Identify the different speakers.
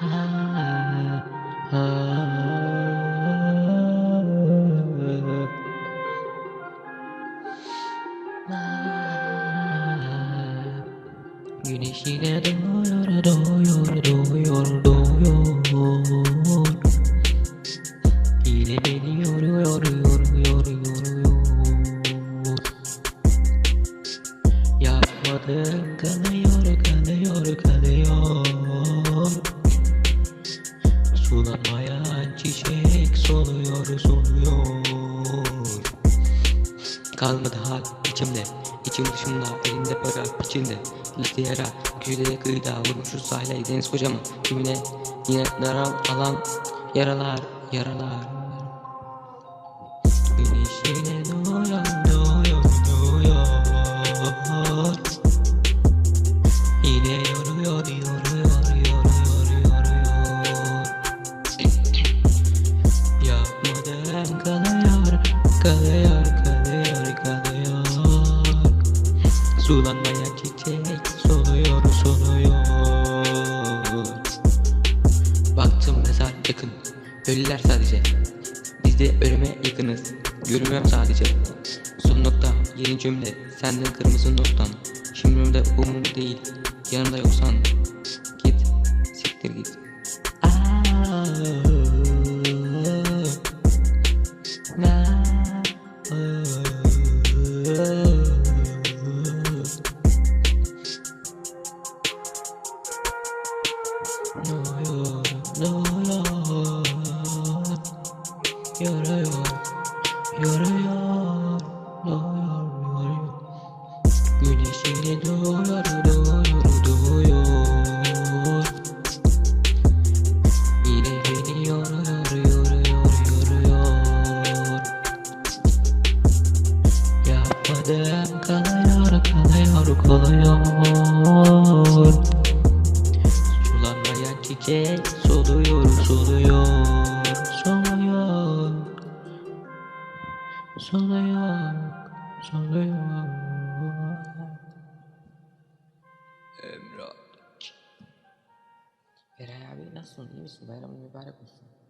Speaker 1: Güneş yine doğuyor, doğuyor, doğuyor, doğuyor. Yine beni yoruyor, yoruyor, yoruyor. Yapmadım kalıyor, kalıyor, kalıyor. Soluyor, soluyor. Kalmadı hal içimde. İçim dışımda elimde para içinde. Liste yara güzide kıyıda vurmuşuz sahile. Deniz kocamı Kimine? Yine daral alan yaralar yaralar. Güneş yine Sulanmayan çiçek soluyor, soluyor Baktım mezar yakın, ölüler sadece. Biz de ölüme yakınız, görünmüyorum sadece. Son nokta, yeni cümle, senden kırmızı noktan Şimdi umum değil, yanımda yoksan. Git, siktir git. Aa, na, Yoruyor, yoruyor, yoruyor, yoruyor. Güneş yine doğuyor, doğuyor, doğuyor. Yine beni yoruyor, yoruyor, yoruyor. Yapmadım kalıyor, kalıyor, kalıyor. Çiçek soluyor, soluyor, soluyor. Soluyor, soluyor. Emrah. Eray abi nasılsın? İyi misin? Bayramın mübarek olsun.